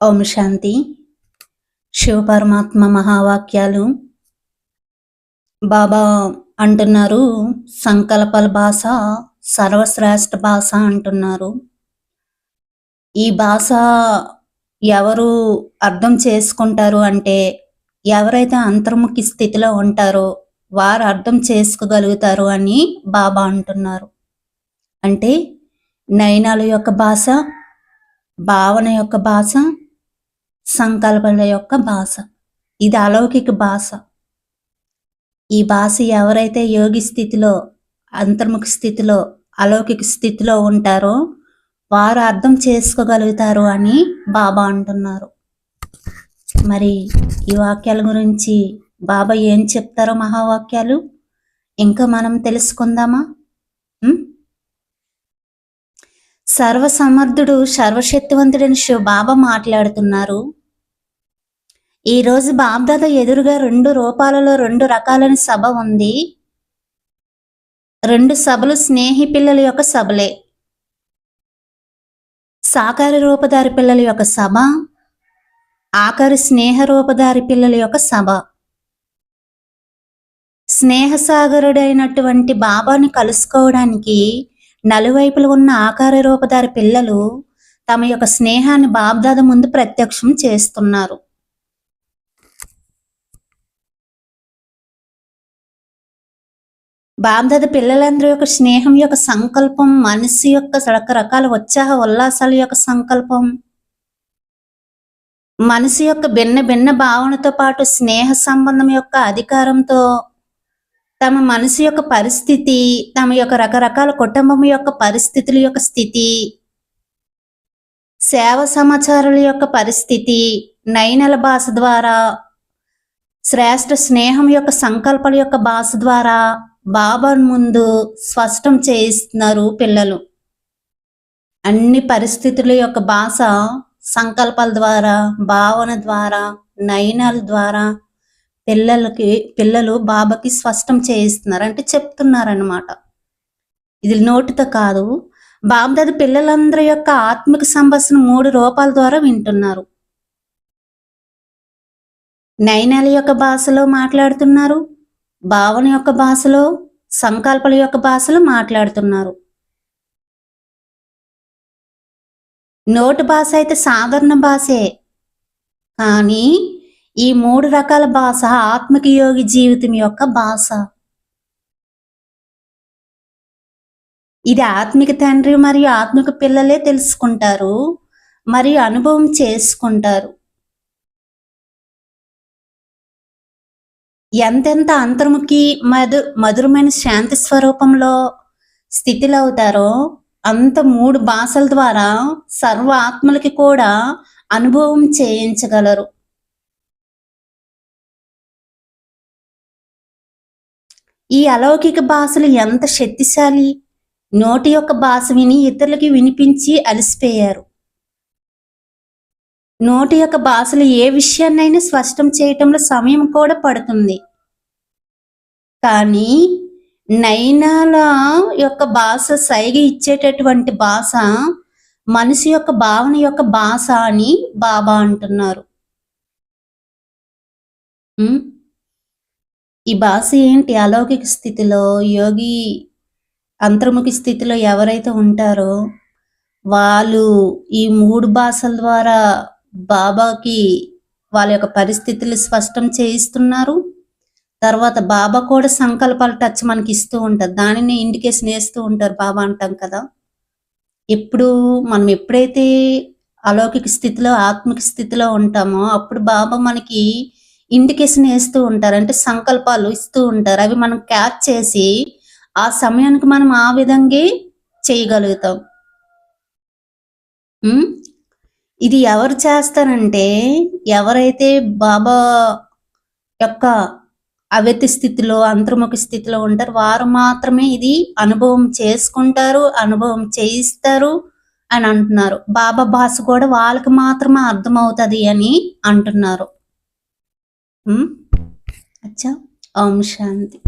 ఓం శాంతి. శివపరమాత్మ మహావాక్యాలు. బాబా అంటున్నారు సంకల్పల భాష సర్వశ్రేష్ఠ భాష అంటున్నారు. ఈ భాష ఎవరు అర్థం చేసుకుంటారు అంటే ఎవరైతే అంతర్ముఖి స్థితిలో ఉంటారో వారు అర్థం చేసుకోగలుగుతారు అని బాబా అంటున్నారు. అంటే నయనాల యొక్క భాష భావన యొక్క భాష సంకల్పన యొక్క భాష. ఇది అలౌకిక భాష. ఈ భాష ఎవరైతే యోగి స్థితిలో అంతర్ముఖ స్థితిలో అలౌకిక స్థితిలో ఉంటారో వారు అర్థం చేసుకోగలుగుతారు అని బాబా అంటున్నారు. మరి ఈ వాక్యాల గురించి బాబా ఏం చెప్తారో మహావాక్యాలు? ఇంకా మనం తెలుసుకుందామా? సర్వసమర్థుడు సర్వశక్తివంతుడని శివ బాబా మాట్లాడుతున్నారు. ఈరోజు బాబ్దాద ఎదురుగా రెండు రూపాలలో రెండు రకాలైన సభ ఉంది. రెండు సభలు స్నేహి పిల్లల యొక్క సభలే. సాకార రూపధారి పిల్లల యొక్క సభ ఆఖరి స్నేహ రూపధారి పిల్లల యొక్క సభ. స్నేహసాగరుడైనటువంటి బాబాను కలుసుకోవడానికి నలువైపులు ఉన్న ఆకార రూపధారి పిల్లలు తమ యొక్క స్నేహాన్ని బాబ్దాద ముందు ప్రత్యక్షం చేస్తున్నారు. బాబ్దాద పిల్లలందరి యొక్క స్నేహం యొక్క సంకల్పం మనసు యొక్క రకరకాల ఉత్సాహ ఉల్లాసాల యొక్క సంకల్పం. మనసు యొక్క భిన్న భిన్న భావనతో పాటు స్నేహ సంబంధం యొక్క అధికారంతో తమ మనసు యొక్క పరిస్థితి తమ యొక్క రకరకాల కుటుంబం యొక్క పరిస్థితుల యొక్క స్థితి సేవ సమాచారాల యొక్క పరిస్థితి నైనల భాష ద్వారా శ్రేష్ఠ స్నేహం యొక్క సంకల్పాల యొక్క భాష ద్వారా బాబా ముందు స్పష్టం చేయిస్తున్నారు పిల్లలు. అన్ని పరిస్థితుల యొక్క భాష సంకల్పాల ద్వారా భావన ద్వారా నయనాల ద్వారా పిల్లలకి పిల్లలు బాబాకి స్పష్టం చేయిస్తున్నారు అంటే చెప్తున్నారనమాట ఇది నోటితో కాదు. బాబుదాది పిల్లలందరి యొక్క ఆత్మిక సంభాషణ మూడు రూపాల ద్వారా వింటున్నారు. నయనాల యొక్క భాషలో మాట్లాడుతున్నారు భావన యొక్క భాషలో సంకల్పల యొక్క భాషలో మాట్లాడుతున్నారు. నోటు భాష అయితే సాధారణ భాషే. కానీ ఈ మూడు రకాల భాష ఆత్మిక యోగి జీవితం యొక్క భాష. ఇది ఆత్మిక తండ్రి మరియు ఆత్మిక పిల్లలే తెలుసుకుంటారు మరియు అనుభవం చేసుకుంటారు. ఎంతెంత అంతర్ముఖి మధు మధురమైన శాంతి స్వరూపంలో స్థితిలో అవుతారో అంత మూడు భాషల ద్వారా సర్వ ఆత్మలకి కూడా అనుభవం చేయించగలరు. ఈ అలౌకిక భాషలు ఎంత శక్తిశాలి? నోటి యొక్క భాష విని ఇతరులకి వినిపించి అలసిపోయారు. నోటి యొక్క భాషలు ఏ విషయాన్నైనా స్పష్టం చేయటంలో సమయం కూడా పడుతుంది. కానీ నైనాల యొక్క భాష సైగ ఇచ్చేటటువంటి భాష మనిషి యొక్క భావన యొక్క భాష అని బాబా అంటున్నారు. ఈ భాష ఏంటి? అలౌకిక స్థితిలో యోగి అంతర్ముఖి స్థితిలో ఎవరైతే ఉంటారో వాళ్ళు ఈ మూడు భాషల ద్వారా బాబాకి వాళ్ళ యొక్క పరిస్థితులు స్పష్టం చేయిస్తున్నారు. తర్వాత బాబా కూడా సంకల్పాలు టచ్ మనకి ఇస్తూ ఉంటారు. దానిని ఇండికేషన్ వేస్తూ ఉంటారు బాబా అంటాం కదా. ఎప్పుడు మనం ఎప్పుడైతే అలౌకిక స్థితిలో ఆత్మిక స్థితిలో ఉంటామో అప్పుడు బాబా మనకి ఇండికేషన్ వేస్తూ ఉంటారు. అంటే సంకల్పాలు ఇస్తూ ఉంటారు. అవి మనం క్యాచ్ చేసి ఆ సమయానికి మనం ఆ విధంగా చేయగలుగుతాం. ఇది ఎవరు చేస్తారంటే ఎవరైతే బాబా యొక్క అవ్యతి స్థితిలో అంతర్ముఖ స్థితిలో ఉంటారు వారు మాత్రమే ఇది అనుభవం చేసుకుంటారు అనుభవం చేయిస్తారు అని అంటున్నారు. బాబా భాష కూడా వాళ్ళకి మాత్రమే అర్థమవుతుంది అని అంటున్నారు. అచ్చా? ఓం శాంతి.